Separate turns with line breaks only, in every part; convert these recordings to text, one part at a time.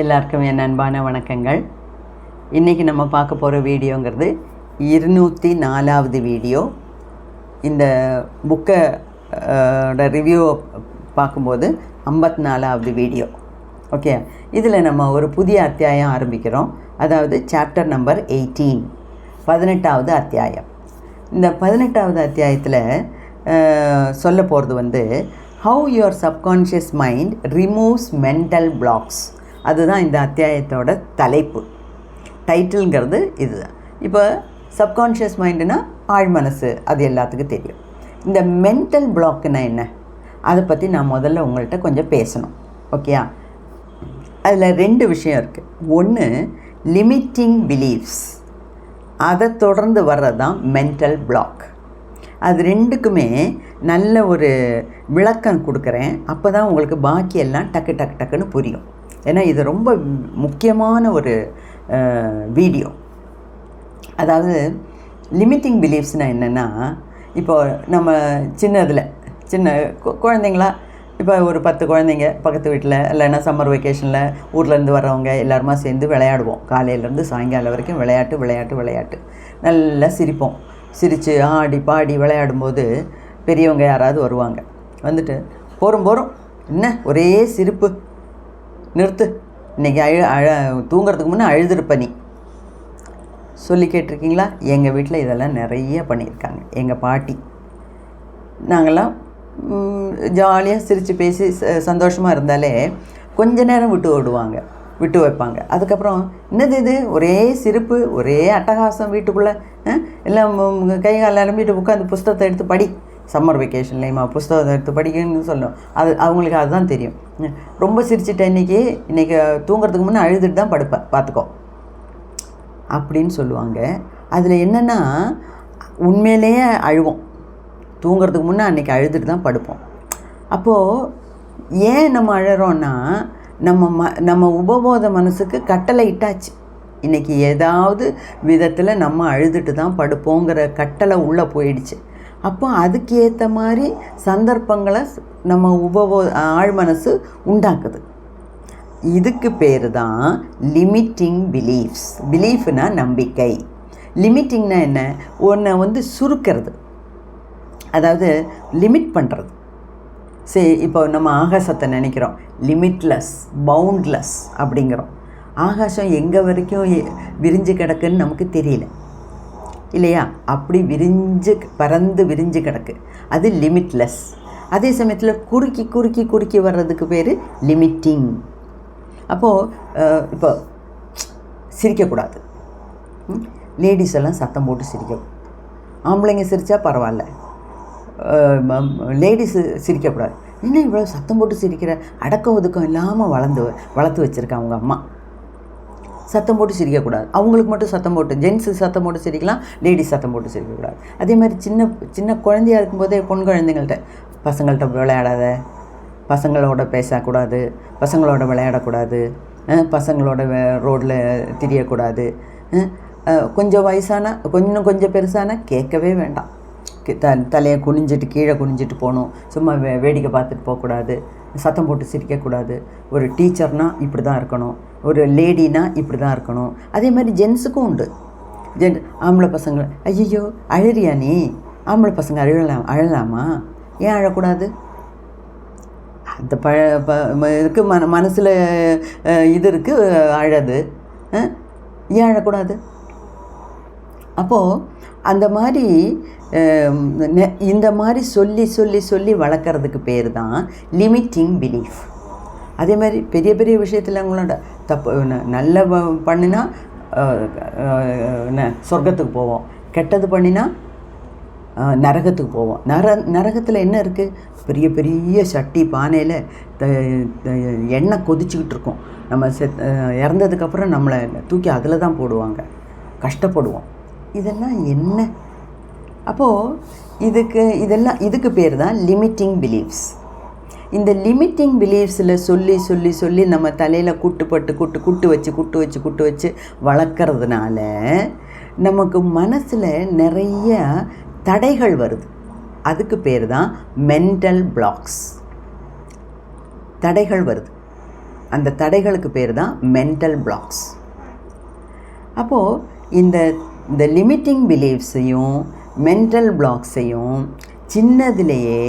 எல்லாருக்கும் என் அன்பான வணக்கங்கள். இன்றைக்கி நம்ம பார்க்க போகிற வீடியோங்கிறது இருநூற்றி நாலாவது வீடியோ. இந்த புக்கை ரிவ்யூவை பார்க்கும்போது ஐம்பத்தி நாலாவது வீடியோ. ஓகே இதில் நம்ம ஒரு புதிய அத்தியாயம் ஆரம்பிக்கிறோம். அதாவது சாப்டர் நம்பர் எயிட்டீன் பதினெட்டாவது அத்தியாயம். இந்த பதினெட்டாவது அத்தியாயத்தில் சொல்ல போகிறது வந்து how your subconscious mind removes mental blocks அதுதான் இந்த அத்தியாயத்தோட தலைப்பு. டைட்டில்ங்கிறது இதுதான். இப்போ சப்கான்ஷியஸ் மைண்டுனா ஆழ்மனசு அது எல்லாத்துக்கும் தெரியும். இந்த மென்டல் பிளாக்குனா என்ன? அதை பற்றி நான் முதல்ல உங்கள்கிட்ட கொஞ்சம் பேசணும். ஓகேயா அதில் ரெண்டு விஷயம் இருக்குது ஒன்று லிமிட்டிங் பிலீஃப்ஸ் அதை தொடர்ந்து வர்றது தான் மென்டல் பிளாக் அது ரெண்டுக்குமே நல்ல ஒரு விளக்கம் கொடுக்குறேன். அப்போ தான் உங்களுக்கு பாக்கியெல்லாம் டக்கு டக்கு டக்குன்னு புரியும். ஏன்னா இது ரொம்ப முக்கியமான ஒரு வீடியோ. அதாவது லிமிட்டிங் பிலீஃப்ஸ்னால் என்னென்னா இப்போ நம்ம சின்னதில் சின்ன கு- குழந்தைங்களா இப்போ ஒரு பத்து குழந்தைங்க பக்கத்து வீட்டில் இல்லைன்னா சம்மர் வெக்கேஷனில் ஊர்லேருந்து வர்றவங்க எல்லாருமா சேர்ந்து விளையாடுவோம். காலையிலேருந்து சாயங்காலம் வரைக்கும் விளையாட்டு விளையாட்டு விளையாட்டு. நல்லா சிரிப்போம். சிரித்து ஆடி பாடி விளையாடும்போது பெரியவங்க யாராவது வருவாங்க. வந்துட்டு போகிறோம் போகிறோம் என்ன? ஒரே சிரிப்பு. நிறுத்து. இன்றைக்கி அழ அழ தூங்குறதுக்கு முன்னே அழுதுருப்ப நீ. சொல்லி கேட்டிருக்கீங்களா? எங்கள் வீட்டில் இதெல்லாம் நிறைய பண்ணியிருக்காங்க. எங்கள் பாட்டி. நாங்கள்லாம் ஜாலியாக சிரித்து பேசி சந்தோஷமாக இருந்தாலே கொஞ்ச நேரம் விட்டு ஓடுவாங்க. விட்டு வைப்பாங்க. அதுக்கப்புறம் என்னது இது? ஒரே சிரிப்பு ஒரே அட்டகாசம் வீட்டுக்குள்ளே எல்லாம் கை கால் அலம்பிட்டு உட்காந்து புஸ்தகத்தை எடுத்து படி. சம்மர் வெக்கேஷன்லேயுமா புஸ்தகத்தை எடுத்து படிக்கணும்னு சொல்லணும் அது அவங்களுக்கு அதுதான் தெரியும். ரொம்ப சிரிச்சிட்டேன் இன்றைக்கி இன்றைக்கி தூங்குறதுக்கு முன்னே அழுதுட்டு தான் படுப்பேன். பார்த்துக்கோ. அப்படின்னு சொல்லுவாங்க. அதில் என்னென்னா உண்மையிலேயே அழுவோம். தூங்குறதுக்கு முன்னே அன்றைக்கி அழுதுட்டு தான் படுப்போம். அப்போது ஏன் நம்ம அழறோன்னா நம்ம ம நம்ம உபபோத மனசுக்கு கட்டளை இட்டாச்சு. இன்றைக்கி ஏதாவது விதத்தில் நம்ம அழுதுட்டு தான் படுப்போங்கிற கட்டளை உள்ளே போயிடுச்சு. அப்போ அதுக்கு ஏற்ற மாதிரி சந்தர்ப்பங்களை நம்ம உபபோ ஆழ்மனசு உண்டாக்குது. இதுக்கு பேர் தான் லிமிட்டிங் பிலீஃப்ஸ் பிலீஃப்னா நம்பிக்கை. லிமிட்டிங்னா என்ன? ஒன்றை வந்து சுருக்கிறது. அதாவது லிமிட் பண்ணுறது சரி இப்போ நம்ம ஆகாசத்தை நினைக்கிறோம். லிமிட்லெஸ் பவுண்ட்லெஸ் அப்படிங்கிறோம். ஆகாசம் எங்கே வரைக்கும் விரிஞ்சு கிடக்குன்னு நமக்கு தெரியல. இல்லையா? அப்படி விரிஞ்சு பறந்து விரிஞ்சு கிடக்கு. அது லிமிட்லெஸ் அதே சமயத்தில் குறுக்கி குறுக்கி குறுக்கி வர்றதுக்கு பேர் லிமிட்டிங் அப்போது இப்போ சிரிக்கக்கூடாது. லேடிஸ் எல்லாம் சத்தம் போட்டு சிரிக்கக்கூடாது. ஆம்பளைங்க சிரித்தா பரவாயில்ல. லேடிஸு சிரிக்கக்கூடாது. என்ன இவ்வளோ சத்தம் போட்டு சிரிக்கிற? அடக்கம் ஒதுக்கம் இல்லாமல் வளர்ந்து வளர்த்து வச்சுருக்கேன் அவங்க அம்மா. சத்தம் போட்டு சிரிக்கக்கூடாது. அவங்களுக்கு மட்டும் சத்தம் போட்டு ஜென்ஸு சத்தம் போட்டு சிரிக்கலாம் லேடிஸ் சத்தம் போட்டு சிரிக்கக்கூடாது. அதே மாதிரி சின்ன சின்ன குழந்தையா இருக்கும்போதே பொன் குழந்தைங்கள்ட்ட பசங்கள்கிட்ட விளையாடாத பசங்களோட பேசக்கூடாது பசங்களோட விளையாடக்கூடாது பசங்களோட ரோட்டில் திரியக்கூடாது கொஞ்சம் வயசான கொஞ்சம் கொஞ்சம் பெருசான கேட்கவே வேண்டாம். த தலையை குனிஞ்சிட்டு கீழே குனிஞ்சிட்டு போகணும். சும்மா வே வேடிக்கை பார்த்துட்டு போகக்கூடாது. சத்தம் போட்டு சிரிக்கக்கூடாது. ஒரு டீச்சர்னா இப்படி தான் இருக்கணும். ஒரு லேடினா இப்படி தான் இருக்கணும். அதே மாதிரி ஜென்ஸுக்கும் உண்டு. ஜென் ஆம்பளை பசங்க ஐயோ அழறியா நீ? ஆம்பளை பசங்க அழலாம் அழலாமா? ஏன் அழக்கூடாது? அந்த பழ ப ம- மன மனசில் இது இருக்குது அழது ஏன் அழக்கூடாது? அப்போது அந்த மாதிரி நெ- இந்த மாதிரி சொல்லி சொல்லி சொல்லி வளர்க்குறதுக்கு பேர் தான் லிமிட்டிங் பிலீஃப். அதே மாதிரி பெரிய பெரிய விஷயத்தில் அவங்களோட தப்பு நல்ல பண்ணினா என்ன சொர்க்கத்துக்கு போவோம். கெட்டது பண்ணினா நரகத்துக்கு போவோம். நர நரகத்தில் என்ன இருக்குது பெரிய பெரிய சட்டி பானையில் த எண்ணெய் கொதிச்சுக்கிட்டு இருக்கும். நம்ம செத் இறந்ததுக்கப்புறம் நம்மளை தூக்கி அதில் தான் போடுவாங்க. கஷ்டப்படுவோம். இதெல்லாம் என்ன? அப்போது இதுக்கு இதெல்லாம் இதுக்கு பேர் தான் லிமிட்டிங் பிலீஃப்ஸ் இந்த லிமிட்டிங் பிலீஃப்ஸில் சொல்லி சொல்லி சொல்லி நம்ம தலையில் குட்டுப்பட்டு குட்டு குட்டு வச்சு குட்டு வச்சு குட்டு வச்சு வளர்க்குறதுனால நமக்கு மனசில் நிறைய தடைகள் வருது. அதுக்கு பேர் தான் மென்டல் பிளாக்ஸ் தடைகள் வருது. அந்த தடைகளுக்கு பேர் தான் மென்டல் பிளாக்ஸ் அப்போது இந்த இந்த லிமிட்டிங் பிலீஃப்ஸையும் மென்டல் பிளாக்ஸையும் சின்னதுலேயே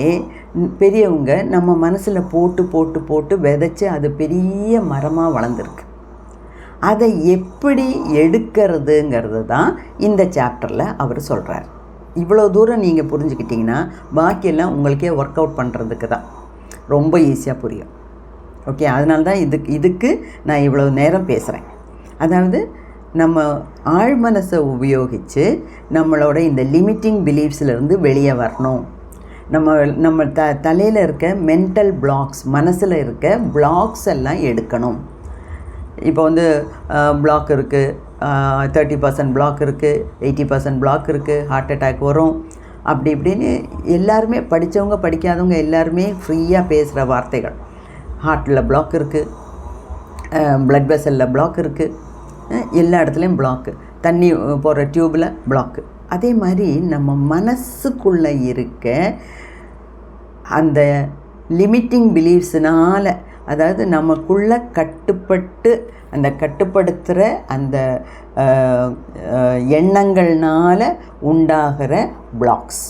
பெரியவங்க நம்ம மனசில் போட்டு போட்டு போட்டு விதைச்சி அது பெரிய மரமாக வளர்ந்துருக்கு. அதை எப்படி எடுக்கிறதுங்கிறது தான் இந்த சாப்டரில் அவர் சொல்கிறார் இவ்வளோ தூரம் நீங்கள் புரிஞ்சுக்கிட்டிங்கன்னா பாக்கியெல்லாம் உங்களுக்கே ஒர்க் அவுட் பண்ணுறதுக்கு தான். ரொம்ப ஈஸியாக புரியும். ஓகே அதனால தான் இதுக்கு இதுக்கு நான் இவ்வளோ நேரம் பேசுகிறேன் அதாவது நம்ம ஆழ்மனசை உபயோகித்து நம்மளோட இந்த லிமிட்டிங் பிலீஃப்ஸ்லேருந்து வெளியே வரணும். நம்ம நம்ம த தலையில் இருக்க மென்டல் பிளாக்ஸ் மனசில் இருக்க பிளாக்ஸ் எல்லாம் எடுக்கணும். இப்போ வந்து பிளாக் இருக்குது தேர்ட்டி பர்சன்ட் பிளாக் இருக்குது எயிட்டி பர்சன்ட் பிளாக் இருக்குது ஹார்ட் அட்டாக் வரும். அப்படி இப்படின்னு எல்லாருமே படித்தவங்க படிக்காதவங்க எல்லாருமே ஃப்ரீயாக பேசுகிற வார்த்தைகள். ஹார்ட்டில் பிளாக் இருக்குது ப்ளட் வெசலில் பிளாக் இருக்குது எல்லா இடத்துலையும் பிளாக்கு தண்ணி போகிற டியூப்பில் பிளாக்கு அதே மாதிரி நம்ம மனசுக்குள்ளே இருக்க அந்த லிமிட்டிங் பிலீஃப்ஸ்னால் அதாவது நமக்குள்ளே கட்டுப்பட்டு அந்த கட்டுப்படுத்துகிற அந்த எண்ணங்கள்னால் உண்டாகிற பிளாக்ஸ்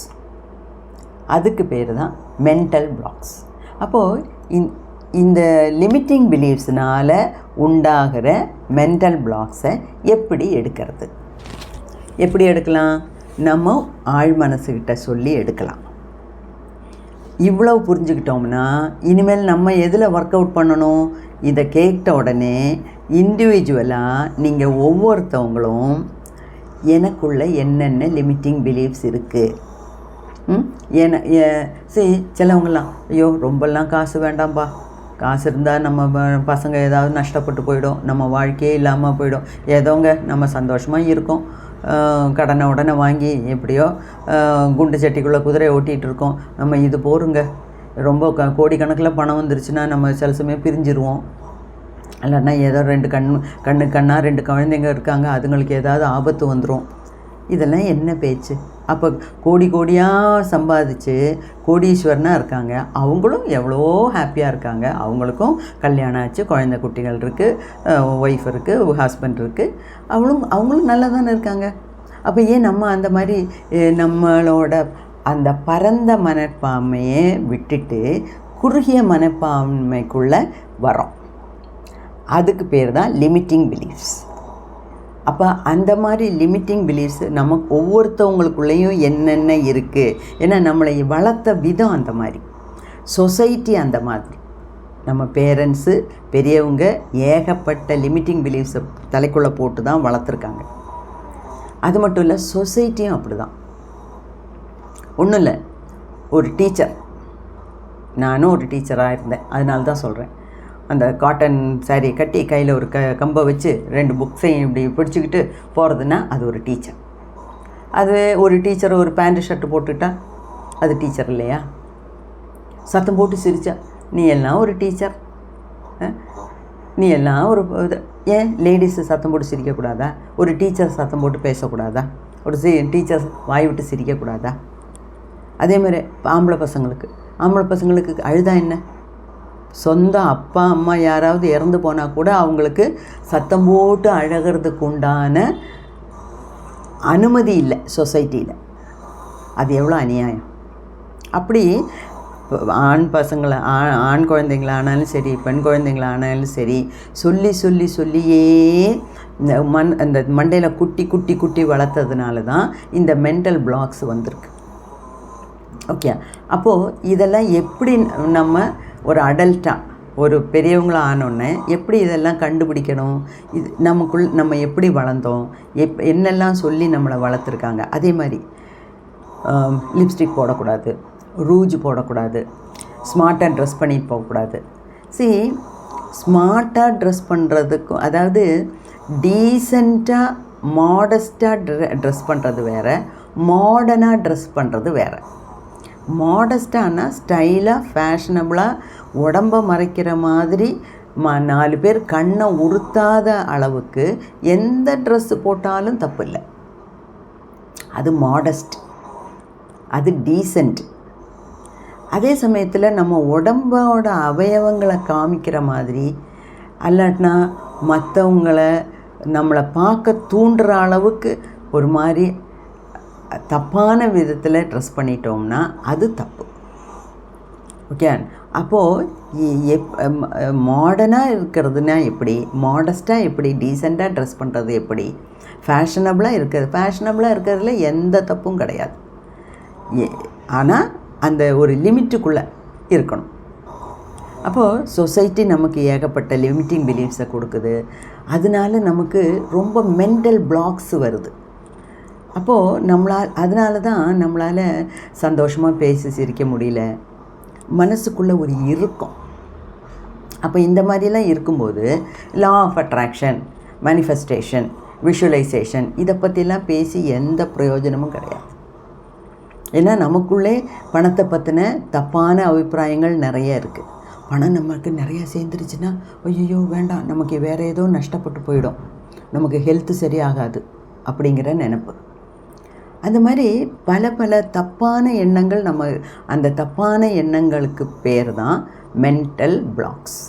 அதுக்கு பேர் தான் மென்டல் பிளாக்ஸ் அப்போது இந்த லிமிட்டிங் பிலீஃப்ஸ்னால் உண்டாகிற மென்டல் பிளாக்ஸை எப்படி எடுக்கிறது? எப்படி எடுக்கலாம்? நம்ம ஆழ் மனசுக்கிட்ட சொல்லி எடுக்கலாம். இவ்வளோ புரிஞ்சுக்கிட்டோம்னா இனிமேல் நம்ம எதில் ஒர்க் அவுட் பண்ணணும்? இதை கேட்ட உடனே இண்டிவிஜுவலாக நீங்கள் ஒவ்வொருத்தவங்களும் எனக்குள்ள என்னென்ன லிமிட்டிங் பிலீஃப்ஸ் இருக்குது ம்? ஏன்னா சரி சிலவங்களாம் ஐயோ ரொம்பலாம் காசு வேண்டாம்ப்பா காசு இருந்தால் நம்ம பசங்க ஏதாவது நஷ்டப்பட்டு போயிடும். நம்ம வாழ்க்கையே இல்லாமல் போயிடும். ஏதோங்க நம்ம சந்தோஷமாக இருக்கோம். கடனை உடனே வாங்கி எப்படியோ குண்டு சட்டிக்குள்ளே குதிரையை ஓட்டிகிட்டு இருக்கோம். நம்ம இது போருங்க. ரொம்ப க கோடிக்கணக்கில் பணம் வந்துருச்சுன்னா நம்ம சில சமயம் பிரிஞ்சிருவோம். இல்லைன்னா ஏதோ ரெண்டு கண் கண்ணு கண்ணாக ரெண்டு குழந்தைங்க இருக்காங்க. அதுங்களுக்கு ஏதாவது ஆபத்து வந்துடும் இதெல்லாம் என்ன பேச்சு? அப்போ கோடி கோடியாக சம்பாதிச்சு கோடீஸ்வரனாக இருக்காங்க. அவங்களும் எவ்வளோ ஹாப்பியாக இருக்காங்க. அவங்களுக்கும் கல்யாணம் ஆச்சு குழந்தை குட்டிகள் இருக்குது ஒய்ஃப் இருக்குது ஹஸ்பண்ட் இருக்குது அவளும் அவங்களும் நல்லா தானே இருக்காங்க. அப்போ ஏன் நம்ம அந்த மாதிரி நம்மளோட அந்த பரந்த மனப்பான்மையை விட்டுட்டு குறுகிய மனப்பான்மைக்குள்ளே வரோம் அதுக்கு பேர் தான் லிமிட்டிங் பிலீஃப்ஸ் அப்போ அந்த மாதிரி லிமிட்டிங் பிலீஃப்ஸ் நமக்கு ஒவ்வொருத்தவங்களுக்குள்ளேயும் என்னென்ன இருக்குது ஏன்னா நம்மளை வளர்த்த விதம் அந்த மாதிரி. சொசைட்டி அந்த மாதிரி. நம்ம பேரண்ட்ஸு பெரியவங்க ஏகப்பட்ட லிமிட்டிங் பிலீஃப்ஸை தலைக்குள்ளே போட்டு தான் வளர்த்துருக்காங்க. அது மட்டும் இல்லை சொசைட்டியும் அப்படி தான் ஒன்றும் இல்லை ஒரு டீச்சர் நானும் ஒரு டீச்சராக இருந்தேன். அதனால தான் சொல்கிறேன் அந்த காட்டன் சாரீ கட்டி கையில் ஒரு க கம்பை வச்சு ரெண்டு புக்ஸையும் இப்படி பிடிச்சிக்கிட்டு போகிறதுனா அது ஒரு டீச்சர் அது ஒரு டீச்சர் ஒரு பேண்ட்டு ஷர்ட்டு போட்டுட்டா அது டீச்சர் இல்லையா? சத்தம் போட்டு சிரிச்சா நீ எல்லாம் ஒரு டீச்சர் நீ எல்லாம் ஒரு இது ஏன் லேடிஸு சத்தம் போட்டு சிரிக்கக்கூடாதா ஒரு டீச்சர் சத்தம் போட்டு பேசக்கூடாதா? ஒரு சி டீச்சர் வாய் விட்டு சிரிக்கக்கூடாதா அதே மாதிரி ஆம்பளை பசங்களுக்கு ஆம்பளை பசங்களுக்கு அழுதா என்ன? சொந்த அப்பா அம்மா யாராவது இறந்து போனால் கூட அவங்களுக்கு சத்தம் போட்டு அழகிறதுக்கு உண்டான அனுமதி இல்லை சொசைட்டியில் அது எவ்வளோ அநியாயம். அப்படி ஆண் பசங்களை ஆண் ஆண் குழந்தைங்களானாலும் சரி பெண் குழந்தைங்களானாலும் சரி சொல்லி சொல்லி சொல்லியே இந்த மண் அந்த மண்டையில் குட்டி குட்டி குட்டி வளர்த்ததுனால தான் இந்த மென்டல் பிளாக்ஸ் வந்திருக்கு. ஓகே அப்போது இதெல்லாம் எப்படி நம்ம ஒரு அடல்ட்டாக ஒரு பெரியவங்களாக ஆனோடனே எப்படி இதெல்லாம் கண்டுபிடிக்கணும்? இது நமக்குள் நம்ம எப்படி வளர்ந்தோம்? எப் என்னெல்லாம் சொல்லி நம்மளை வளர்த்துருக்காங்க? அதே மாதிரி லிப்ஸ்டிக் போடக்கூடாது ரூஜ் போடக்கூடாது ஸ்மார்ட்டாக ட்ரெஸ் பண்ணிட்டு போகக்கூடாது. சி ஸ்மார்ட்டாக ட்ரெஸ் பண்ணுறதுக்கும் அதாவது டீசெண்டாக மாடஸ்ட்டாக ட்ரெ ட்ரெஸ் பண்ணுறது வேறு மாடர்னாக ட்ரெஸ் பண்ணுறது வேறு. மாடஸ்டானா ஸ்டைலாக ஃபேஷனபுளாக உடம்ப மறைக்கிற மாதிரி ம நாலு பேர் கண்ணை உறுத்தாத அளவுக்கு எந்த ட்ரெஸ்ஸு போட்டாலும் தப்பு இல்லை அது மாடஸ்ட் அது டீசெண்ட் அதே சமயத்தில் நம்ம உடம்போட அவயவங்களை காமிக்கிற மாதிரி அல்லாட்டினா மற்றவங்கள நம்மளை பார்க்க தூண்டுற அளவுக்கு ஒரு மாதிரி தப்பான விதத்தில் ட்ரெஸ் பண்ணிட்டோம்னா அது தப்பு. ஓகே அப்போது எப் மாடர்னாக இருக்கிறதுனா எப்படி? மாடஸ்ட்டாக எப்படி? டீசெண்டாக ட்ரெஸ் பண்ணுறது எப்படி? ஃபேஷனபிளாக இருக்கிறது ஃபேஷனபிளாக இருக்கிறதுல எந்த தப்பும் கிடையாது. ஆனால் அந்த ஒரு லிமிட்டுக்குள்ளே இருக்கணும். அப்போது சொசைட்டி நமக்கு ஏகப்பட்ட லிமிட்டிங் பிலீஃப்ஸை கொடுக்குது. அதனால நமக்கு ரொம்ப மென்டல் பிளாக்ஸ் வருது. அப்போது நம்மளால் அதனால தான் நம்மளால் சந்தோஷமாக பேசி சிரிக்க முடியல. மனசுக்குள்ளே ஒரு இறுக்கம். அப்போ இந்த மாதிரிலாம் இருக்கும்போது law of attraction manifestation visualisation இதை பற்றிலாம் பேசி எந்த பிரயோஜனமும் கிடையாது. ஏன்னா நமக்குள்ளே பணத்தை பற்றின தப்பான அபிப்பிராயங்கள் நிறைய இருக்குது பணம் நமக்கு நிறையா சேர்ந்துருச்சுன்னா ஐயோ வேண்டாம் நமக்கு வேறு ஏதோ நஷ்டப்பட்டு போயிடும். நமக்கு ஹெல்த்து சரியாகாது அப்படிங்கிற நினப்பு. அந்த மாதிரி பல பல தப்பான எண்ணங்கள் நம்ம அந்த தப்பான எண்ணங்களுக்கு பேர் தான் மென்டல் பிளாக்ஸ்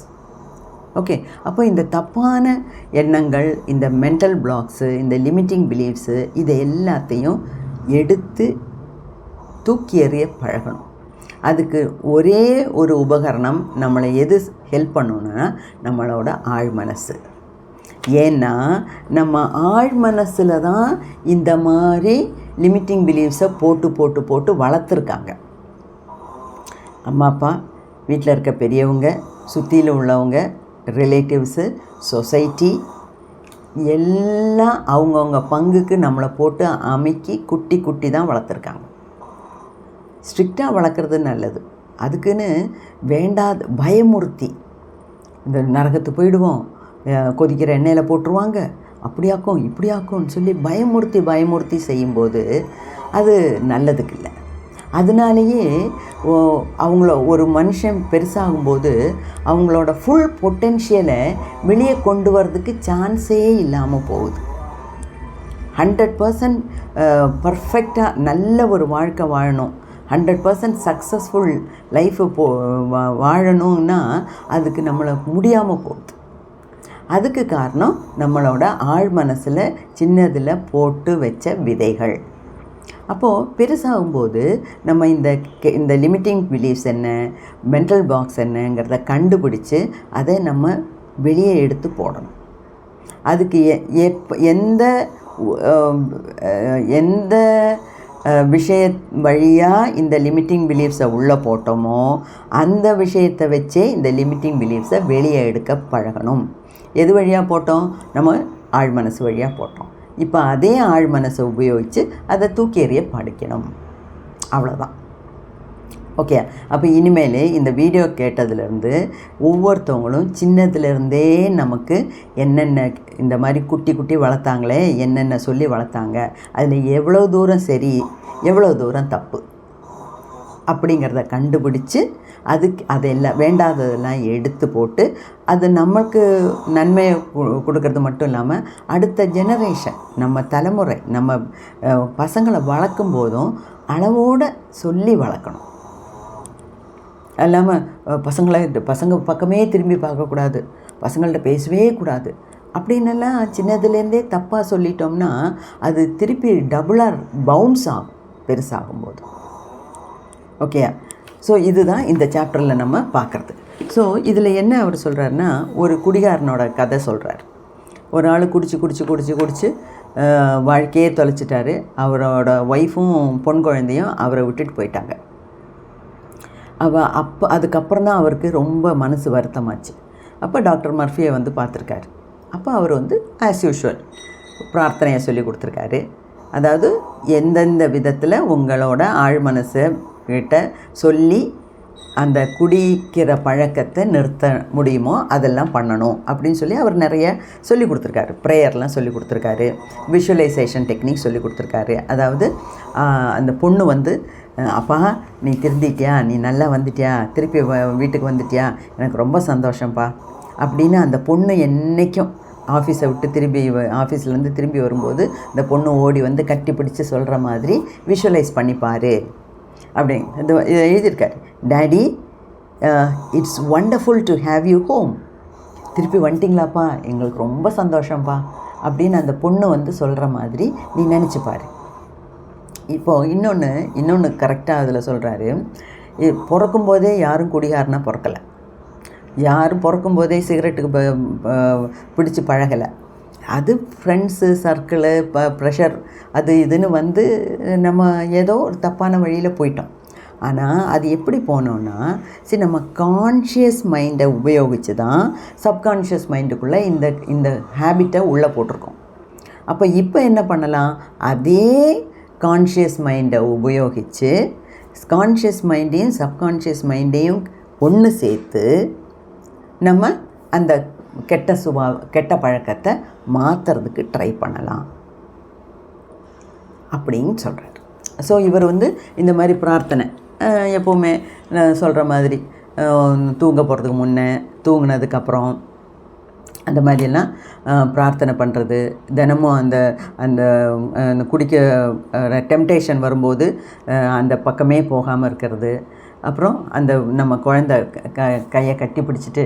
ஓகே அப்போ இந்த தப்பான எண்ணங்கள் இந்த மென்டல் பிளாக்ஸு இந்த லிமிட்டிங் பிலீஃப்ஸு இதை எல்லாத்தையும் எடுத்து தூக்கி எறிய பழகணும். அதுக்கு ஒரே ஒரு உபகரணம் நம்மளை எது ஹெல்ப் பண்ணணும்னா நம்மளோட ஆழ் மனசு. ஏன்னா நம்ம ஆழ் மனசில் தான் இந்த மாதிரி லிமிட்டிங் பிலீவ்ஸை போட்டு போட்டு போட்டு வளர்த்துருக்காங்க. அம்மா அப்பா வீட்டில் இருக்க பெரியவங்க சுற்றியில் உள்ளவங்க ரிலேட்டிவ்ஸு சொசைட்டி எல்லாம் அவங்கவுங்க பங்குக்கு நம்மளை போட்டு அமைக்கி குட்டி குட்டி தான் வளர்த்துருக்காங்க. ஸ்ட்ரிக்டாக வளர்க்குறது நல்லது. அதுக்குன்னு வேண்டாத பயமுறுத்தி. இந்த நரகத்து போயிடுவோம். கொதிக்கிற எண்ணெயில் போட்டுருவாங்க. அப்படியாக்கும் இப்படியாக்கும்னு சொல்லி பயமுறுத்தி பயமுறுத்தி செய்யும்போது அது நல்லதுக்கு இல்லை அதனாலேயே அவங்கள ஒரு மனுஷன் பெருசாகும்போது அவங்களோட ஃபுல் பொட்டென்ஷியலை வெளியே கொண்டு வரதுக்கு சான்ஸே இல்லாமல் போகுது. ஹண்ட்ரட் பர்சன்ட் பர்ஃபெக்டாக நல்ல ஒரு வாழ்க்கை வாழணும். ஹண்ட்ரட் பர்சன்ட் சக்ஸஸ்ஃபுல் லைஃப்பை போ வாழணும்னா அதுக்கு நம்மளை முடியாமல் போகுது. அதுக்கு காரணம் நம்மளோட ஆழ் மனசில் சின்னதில் போட்டு வச்ச விதைகள். அப்போது பெருசாகும்போது நம்ம இந்த இந்த லிமிட்டிங் பிலீஃப்ஸ் என்ன மென்டல் பாக்ஸ் என்னங்கிறத கண்டுபிடிச்சி அதை நம்ம வெளியே எடுத்து போடணும். அதுக்கு எப் எந்த எந்த விஷய வழியாக இந்த லிமிட்டிங் பிலீஃப்ஸை உள்ளே போட்டோமோ அந்த விஷயத்தை வச்சே இந்த லிமிட்டிங் பிலீஃப்ஸை வெளியே எடுக்க பழகணும். எது வழியாக போட்டோம்? நம்ம ஆழ்மனசு வழியாக போட்டோம். இப்போ அதே ஆழ்மனசை உபயோகித்து அதை தூக்கி எறிய படிக்கணும். அவ்வளோதான் ஓகே அப்போ இனிமேல் இந்த வீடியோ கேட்டதுலேருந்து ஒவ்வொருத்தவங்களும் சின்னதுலேருந்தே நமக்கு என்னென்ன இந்த மாதிரி குட்டி குட்டி வளர்த்தாங்களே என்னென்ன சொல்லி வளர்த்தாங்க அதில் எவ்வளோ தூரம் சரி எவ்வளோ தூரம் தப்பு அப்படிங்கிறத கண்டுபிடிச்சி அதுக்கு அதெல்லாம் வேண்டாததெல்லாம் எடுத்து போட்டு அது நமக்கு நன்மையை கொடுக்கறது மட்டும் இல்லாமல் அடுத்த ஜெனரேஷன் நம்ம தலைமுறை நம்ம பசங்களை வளர்க்கும் போதும் அளவோடு சொல்லி வளர்க்கணும். இல்லாமல் பசங்களை பசங்க பக்கமே திரும்பி பார்க்கக்கூடாது பசங்கள்கிட்ட பேசவே கூடாது அப்படின்னெல்லாம் சின்னதுலேருந்தே தப்பாக சொல்லிட்டோம்னா அது திருப்பி டபுளாக பவுன்ஸ் ஆகும் பெருசாகும் போது. ஓகே ஸோ இதுதான் இந்த சாப்டரில் நம்ம பார்க்குறது. ஸோ இதில் என்ன அவர் சொல்கிறாருன்னா ஒரு குடிகாரனோட கதை சொல்கிறார் ஒரு ஆள் குடிச்சு குடிச்சு குடிச்சு குடிச்சு வாழ்க்கையே தொலைச்சிட்டாரு. அவரோட ஒய்ஃபும் பொன் குழந்தையும் அவரை விட்டுட்டு போயிட்டாங்க. அவ அப்போ அதுக்கப்புறம் தான் அவருக்கு ரொம்ப மனசு வருத்தமாச்சு. அப்போ டாக்டர் மர்ஃபியை வந்து பார்த்துருக்காரு. அப்போ அவர் வந்து ஆஸ் யூஷுவல் பிரார்த்தனையை சொல்லி கொடுத்துருக்காரு. அதாவது எந்தெந்த விதத்தில் உங்களோட ஆழ் மனசை கிட்ட சொல்லி அந்த குடிக்கிற பழக்கத்தை நிறுத்த முடியுமோ அதெல்லாம் பண்ணணும் அப்படின்னு சொல்லி அவர் நிறைய சொல்லி கொடுத்துருக்காரு. ப்ரேயர்லாம் சொல்லி கொடுத்துருக்காரு. விஷுவலைசேஷன் டெக்னிக் சொல்லி கொடுத்துருக்காரு. அதாவது அந்த பொண்ணு வந்து அப்பா நீ திருந்திட்டியா? நீ நல்லா வந்துட்டியா? திருப்பி வீட்டுக்கு வந்துட்டியா? எனக்கு ரொம்ப சந்தோஷம்ப்பா அப்படின்னு அந்த பொண்ணு என்றைக்கும் ஆஃபீஸை விட்டு திரும்பி ஆஃபீஸ்லேருந்து திரும்பி வரும்போது இந்த பொண்ணு ஓடி வந்து கட்டி பிடிச்சி சொல்கிற மாதிரி விஷுவலைஸ் பண்ணிப்பார் அப்படி இந்த எழுதியிருக்காரு. Daddy it's wonderful to have you home திருப்பி வந்துட்டிங்களாப்பா? எங்களுக்கு ரொம்ப சந்தோஷம்ப்பா. அப்படின்னு அந்த பொண்ணு வந்து சொல்கிற மாதிரி நீ நினச்சி பாரு. இப்போது இன்னொன்று இன்னொன்று கரெக்டாக அதில் சொல்கிறாரு பிறக்கும்போதே யாரும் குடிகாரனாக பிறக்கலை. யாரும் பிறக்கும்போதே சிகரெட்டுக்கு பிடிச்சி பழகலை. அது ஃப்ரெண்ட்ஸு சர்க்கிளு ப ப்ரெஷர் அது இதுன்னு வந்து நம்ம ஏதோ ஒரு தப்பான வழியில் போயிட்டோம். ஆனால் அது எப்படி போனோன்னா சரி நம்ம கான்ஷியஸ் மைண்டை உபயோகித்து தான் சப்கான்ஷியஸ் மைண்டுக்குள்ளே இந்த இந்த ஹேபிட்டை உள்ளே போட்டிருக்கோம். அப்போ இப்போ என்ன பண்ணலாம்? அதே கான்ஷியஸ் மைண்டை உபயோகித்து கான்ஷியஸ் மைண்டையும் சப்கான்ஷியஸ் மைண்டையும் ஒன்று சேர்த்து நம்ம அந்த கெட்ட சுபா கெட்ட பழக்கத்தை மாற்றுறதுக்கு ட்ரை பண்ணலாம். அப்படின்னு சொல்கிறார் ஸோ இவர் வந்து இந்த மாதிரி பிரார்த்தனை. எப்போவுமே நான் சொல்கிற மாதிரி தூங்க போகிறதுக்கு முன்னே தூங்கினதுக்கப்புறம் அந்த மாதிரியெல்லாம் பிரார்த்தனை பண்ணுறது தினமும் அந்த அந்த அந்த குடிக்க டெம்டேஷன் வரும்போது அந்த பக்கமே போகாமல் இருக்கிறது. அப்புறம் அந்த நம்ம குழந்த க- கையை கட்டி பிடிச்சிட்டு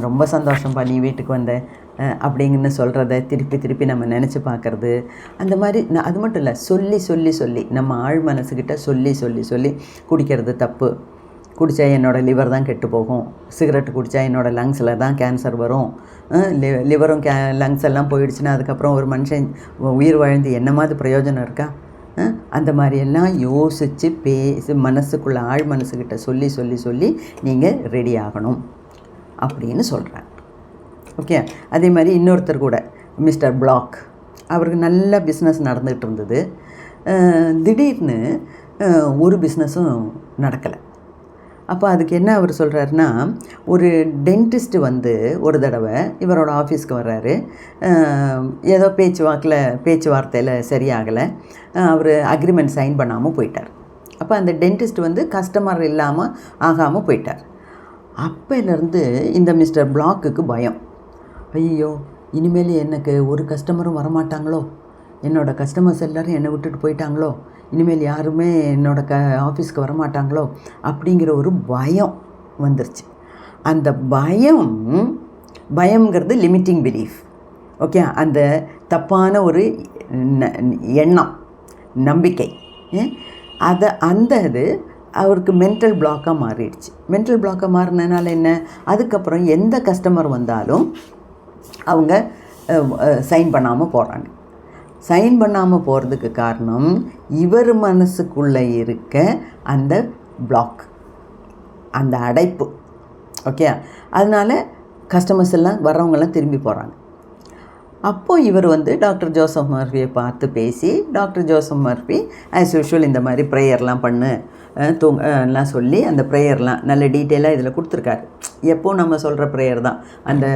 ரொம்ப சந்தோஷம்ப்பா நீ வீட்டுக்கு வந்த அப்படிங்கன்னு சொல்கிறத திருப்பி திருப்பி நம்ம நினச்சி பார்க்குறது. அந்த மாதிரி நான் அது மட்டும் இல்லை சொல்லி சொல்லி சொல்லி நம்ம ஆழ் மனசுக்கிட்ட சொல்லி சொல்லி சொல்லி குடிக்கிறது தப்பு. குடித்தா என்னோடய லிவர் தான் கெட்டு போகும். சிகரெட் குடித்தா என்னோடய லங்ஸில் தான் கேன்சர் வரும். லிவரும் கே லங்ஸ் எல்லாம் போயிடுச்சுன்னா அதுக்கப்புறம் ஒரு மனுஷன் உயிர் வாழ்ந்து என்ன மாதிரி பிரயோஜனம் இருக்கா? அந்த மாதிரியெல்லாம் யோசித்து பேசி மனசுக்குள்ளே ஆழ் மனசுக்கிட்ட சொல்லி சொல்லி சொல்லி நீங்கள் ரெடி ஆகணும். அப்படின்னு சொல்கிறேன் ஓகே? அதே மாதிரி இன்னொருத்தர் கூட மிஸ்டர் பிளாக். அவருக்கு நல்ல பிஸ்னஸ் நடந்துகிட்டு இருந்தது திடீர்னு ஒரு பிஸ்னஸும் நடக்கலை. அப்போ அதுக்கு என்ன அவர் சொல்கிறாருன்னா ஒரு டென்டிஸ்ட் வந்து ஒரு தடவை இவரோட ஆஃபீஸ்க்கு வர்றாரு. ஏதோ பேச்சு வாக்கில் பேச்சுவார்த்தையில் சரியாகலை. அவர் அக்ரிமெண்ட் சைன் பண்ணாமல் போயிட்டார். அப்போ அந்த டென்டிஸ்ட் வந்து கஸ்டமர் இல்லாமல் ஆகாமல் போயிட்டார். அப்போலேருந்து இந்த மிஸ்டர் பிளாக்குக்கு பயம். ஐயோ இனிமேல் எனக்கு ஒரு கஸ்டமரும் வரமாட்டாங்களோ? என்னோடய கஸ்டமர்ஸ் எல்லோரும் என்னை விட்டுட்டு போயிட்டாங்களோ? இனிமேல் யாருமே என்னோட க ஆஃபீஸ்க்கு வரமாட்டாங்களோ? அப்படிங்கிற ஒரு பயம் வந்துருச்சு. அந்த பயம் பயம்ங்கிறது லிமிட்டிங் பிலீஃப் ஓகே அந்த தப்பான ஒரு எண்ணம் நம்பிக்கை. அதை அந்த இது அவருக்கு மென்டல் பிளாக்காக மாறிடுச்சு. மென்டல் பிளாக்காக மாறினனால என்ன? அதுக்கப்புறம் எந்த கஸ்டமர் வந்தாலும் அவங்க சைன் பண்ணாமல் போகிறாங்க சைன் பண்ணாமல் போகிறதுக்கு காரணம் இவர் மனசுக்குள்ளே இருக்க அந்த பிளாக் அந்த அடைப்பு. ஓகே? அதனால் கஸ்டமர்ஸ் எல்லாம் வர்றவங்கெல்லாம் திரும்பி போகிறாங்க அப்போது இவர் வந்து டாக்டர் ஜோசப் மர்ஃபியை பார்த்து பேசி doctor Joseph Murphy as usual இந்த மாதிரி ப்ரேயர்லாம் பண்ணு அஹ் தூங்க எல்லாம் சொல்லி அந்த ப்ரேயர்லாம் நல்ல டீட்டெயிலாக இதில் கொடுத்துருக்காரு. எப்போது நம்ம சொல்கிற ப்ரேயர் தான் அந்த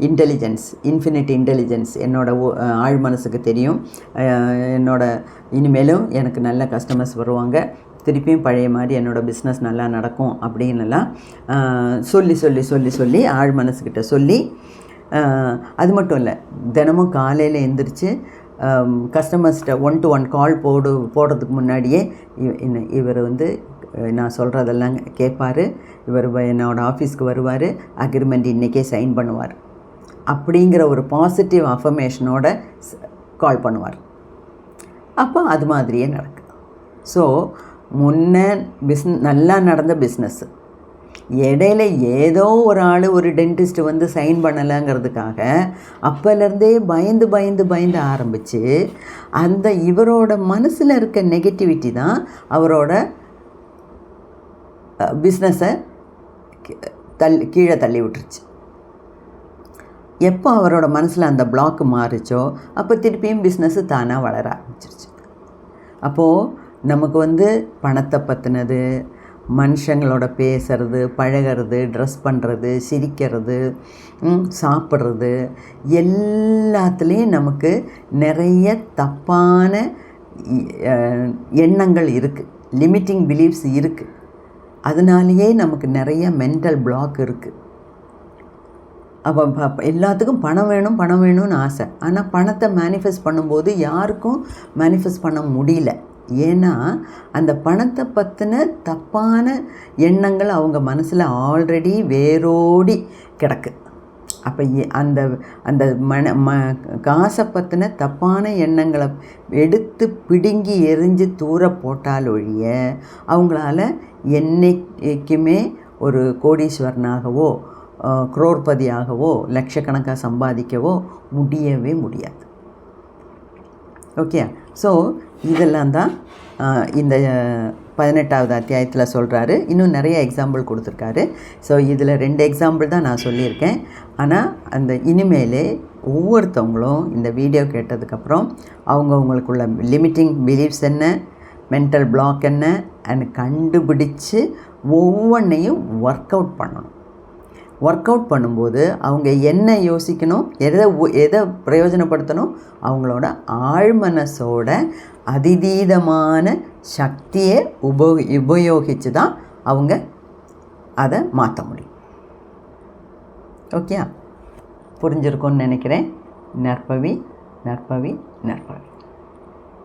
இன்டெலிஜென்ஸ் இன்ஃபினிட் இன்டெலிஜென்ஸ் என்னோடய ஆழ் மனசுக்கு தெரியும். என்னோடய என்னோட இனிமேலும் எனக்கு நல்ல கஸ்டமர்ஸ் வருவாங்க. திருப்பியும் பழைய மாதிரி என்னோடய பிஸ்னஸ் நல்லா நடக்கும் அப்படின்னுலாம் சொல்லி சொல்லி சொல்லி சொல்லி ஆழ் மனசுக்கிட்ட சொல்லி அது மட்டும் இல்லை தினமும் காலையில் எந்திரிச்சு கஸ்டமர்ஸ்கிட்ட ஒன் டு ஒன் கால் போடு போடுறதுக்கு முன்னாடியே இவ- இவர் வந்து நான் சொல்கிறதெல்லாம் கேட்பார் இவர் என்னோடய ஆஃபீஸ்க்கு வருவார். அக்ரிமெண்ட் இன்றைக்கே சைன் பண்ணுவார். அப்படிங்கிற ஒரு பாசிட்டிவ் அஃபர்மேஷனோட கால் பண்ணுவார். அப்போ அது மாதிரியே நடக்குது. ஸோ முன்ன பிஸ்ன நல்லா நடந்த பிஸ்னஸ்ஸு இடையில ஏதோ ஒரு ஆள் ஒரு டென்டிஸ்ட் வந்து சைன் பண்ணலைங்கிறதுக்காக அப்போலேருந்தே பயந்து பயந்து பயந்து ஆரம்பித்து அந்த இவரோட மனசில் இருக்க நெகட்டிவிட்டி தான் அவரோட பிஸ்னஸை தள்ளி கீழே தள்ளி விட்டுருச்சு. எப்போ அவரோட மனசில் அந்த பிளாக் மாறுச்சோ அப்போ திருப்பியும் பிஸ்னஸ்ஸு தானாக வளர ஆரம்பிச்சிருச்சு. அப்போது நமக்கு வந்து பணத்தை பற்றினது மனுஷங்களோட பேசுறது பழகிறது ட்ரெஸ் பண்ணுறது சிரிக்கிறது சாப்பிட்றது எல்லாத்துலேயும் நமக்கு நிறைய தப்பான எண்ணங்கள் இருக்குது லிமிட்டிங் பிலீஃப்ஸ் இருக்குது அதனாலேயே நமக்கு நிறைய மென்டல் பிளாக் இருக்குது அப்போ ப- எல்லாத்துக்கும் பணம் வேணும் பணம் வேணும்னு ஆசை. ஆனால் பணத்தை மேனிஃபெஸ்ட் பண்ணும்போது யாருக்கும் மேனிஃபெஸ்ட் பண்ண முடியல. ஏன்னா அந்த பணத்தை பற்றின தப்பான எண்ணங்கள் அவங்க மனசில் ஆல்ரெடி வேரோடி கிடக்கு. அப்போ அந்த அந்த மன ம காசை பற்றின தப்பான எண்ணங்களை எடுத்து பிடுங்கி எரிஞ்சு தூர போட்டால் ஒழிய அவங்களால என்னைக்குமே ஒரு கோடீஸ்வரனாகவோ குரோர்பதியாகவோ லட்சக்கணக்காக சம்பாதிக்கவோ முடியவே முடியாது. ஓகே? ஸோ இதெல்லாம் தான் இந்த பதினெட்டாவது அத்தியாயத்தில் சொல்கிறாரு இன்னும் நிறைய எக்ஸாம்பிள் கொடுத்துருக்காரு. ஸோ இதில் ரெண்டு எக்ஸாம்பிள் தான் நான் சொல்லியிருக்கேன். ஆனால் அந்த இனிமேலே ஒவ்வொருத்தவங்களும் இந்த வீடியோ கேட்டதுக்கப்புறம் அவங்கவுங்களுக்குள்ள லிமிட்டிங் பிலீஃப்ஸ் என்ன மென்டல் பிளாக் என்ன அண்ட் கண்டுபிடிச்சு ஒவ்வொன்றையும் ஒர்க் அவுட் பண்ணணும். ஒர்க் அவுட் பண்ணும்போது அவங்க என்ன யோசிக்கணும் எதை உ- எதை பிரயோஜனப்படுத்தணும் அவங்களோட ஆழ்மனசோட அதிதீதமான சக்தியை உபயோ உபயோகித்து தான் அவங்க அதை மாற்ற முடியும். ஓகே புரிஞ்சிருக்கும்னு நினைக்கிறேன். நற்பவி நற்பவி நற்பவி.